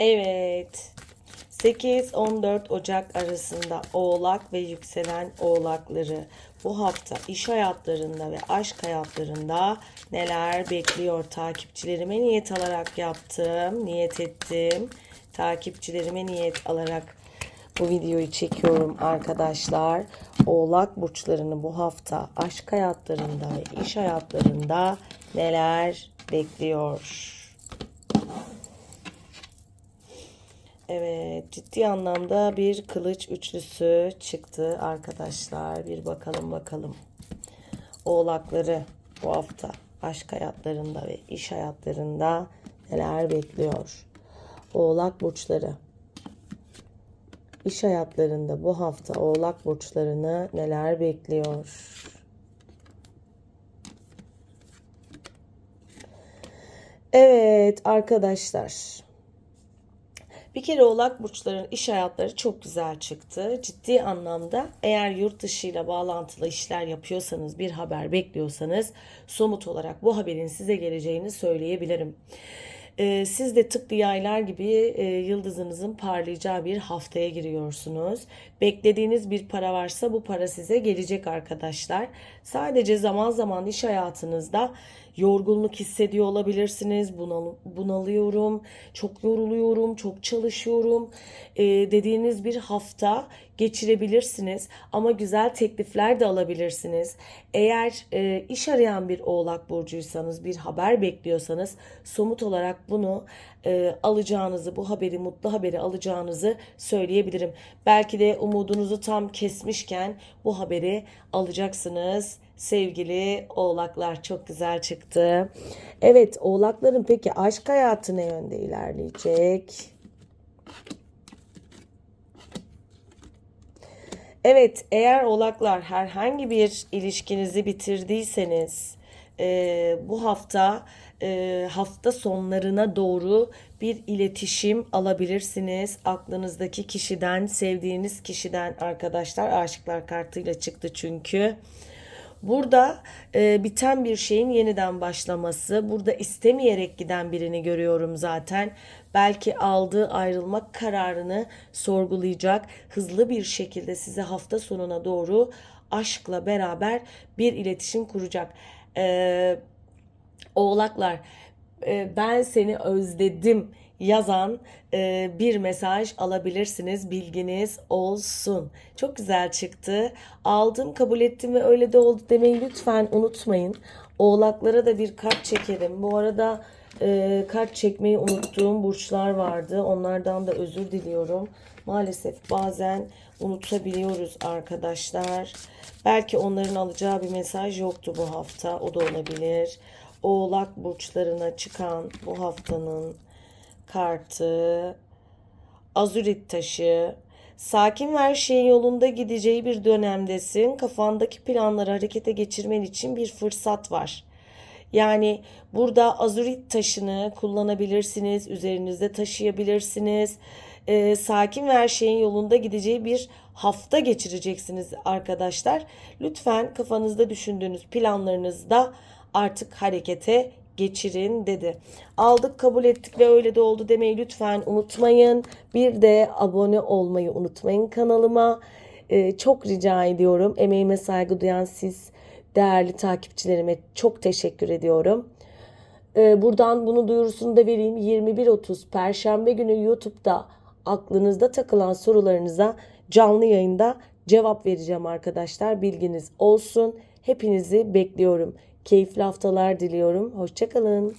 Evet. 8-14 Ocak arasında Oğlak ve yükselen Oğlakları bu hafta iş hayatlarında ve aşk hayatlarında neler bekliyor takipçilerime niyet alarak yaptım, niyet ettim. Takipçilerime niyet alarak bu videoyu çekiyorum arkadaşlar. Oğlak burçlarını bu hafta aşk hayatlarında ve iş hayatlarında neler bekliyor? Evet, ciddi anlamda bir kılıç üçlüsü çıktı arkadaşlar. Bir bakalım bakalım. Oğlakları bu hafta aşk hayatlarında ve iş hayatlarında neler bekliyor? Oğlak burçları. İş hayatlarında bu hafta Oğlak burçlarını neler bekliyor? Evet arkadaşlar. Bir kere oğlak burçların iş hayatları çok güzel çıktı. Ciddi anlamda eğer yurt dışıyla bağlantılı işler yapıyorsanız, bir haber bekliyorsanız somut olarak bu haberin size geleceğini söyleyebilirim. Ee, siz de tıpkı yaylar gibi e, yıldızınızın parlayacağı bir haftaya giriyorsunuz. Beklediğiniz bir para varsa bu para size gelecek arkadaşlar. Sadece zaman zaman iş hayatınızda yorgunluk hissediyor olabilirsiniz. Bunal, bunalıyorum, çok yoruluyorum, çok çalışıyorum e, dediğiniz bir hafta geçirebilirsiniz. Ama güzel teklifler de alabilirsiniz. Eğer e, iş arayan bir oğlak burcuysanız, bir haber bekliyorsanız somut olarak bunu e, alacağınızı, bu haberi, mutlu haberi alacağınızı söyleyebilirim. Belki de umudunuzu tam kesmişken bu haberi alacaksınız. Sevgili oğlaklar çok güzel çıktı. Evet oğlakların peki aşk hayatı ne yönde ilerleyecek? Evet, eğer oğlaklar herhangi bir ilişkinizi bitirdiyseniz e, bu hafta e, hafta sonlarına doğru bir iletişim alabilirsiniz. Aklınızdaki kişiden, sevdiğiniz kişiden arkadaşlar aşıklar kartıyla çıktı çünkü. Burada e, biten bir şeyin yeniden başlaması, burada istemeyerek giden birini görüyorum zaten. Belki aldığı ayrılmak kararını sorgulayacak, hızlı bir şekilde size hafta sonuna doğru aşkla beraber bir iletişim kuracak. E, oğlaklar, e, ben seni özledim yazan e, bir mesaj alabilirsiniz. Bilginiz olsun. Çok güzel çıktı. Aldım, kabul ettim ve öyle de oldu demeyi lütfen unutmayın. Oğlaklara da bir kart çekelim. Bu arada e, kart çekmeyi unuttuğum burçlar vardı. Onlardan da özür diliyorum. Maalesef bazen unutabiliyoruz arkadaşlar. Belki onların alacağı bir mesaj yoktu bu hafta. O da olabilir. Oğlak burçlarına çıkan bu haftanın kartı, azurit taşı, sakin ve her şeyin yolunda gideceği bir dönemdesin. Kafandaki planları harekete geçirmen için bir fırsat var. Yani burada azurit taşını kullanabilirsiniz, üzerinizde taşıyabilirsiniz. Ee, sakin ve her şeyin yolunda gideceği bir hafta geçireceksiniz arkadaşlar. Lütfen kafanızda düşündüğünüz planlarınızda artık harekete geçirin dedi. Aldık kabul ettik ve öyle de oldu demeyi lütfen unutmayın. Bir de abone olmayı unutmayın kanalıma. Ee, çok rica ediyorum. Emeğime saygı duyan siz değerli takipçilerime çok teşekkür ediyorum. Ee, buradan bunu duyurusunu da vereyim. 21.30 Perşembe günü YouTube'da aklınızda takılan sorularınıza canlı yayında cevap vereceğim arkadaşlar. Bilginiz olsun. Hepinizi bekliyorum. Keyifli haftalar diliyorum. Hoşçakalın.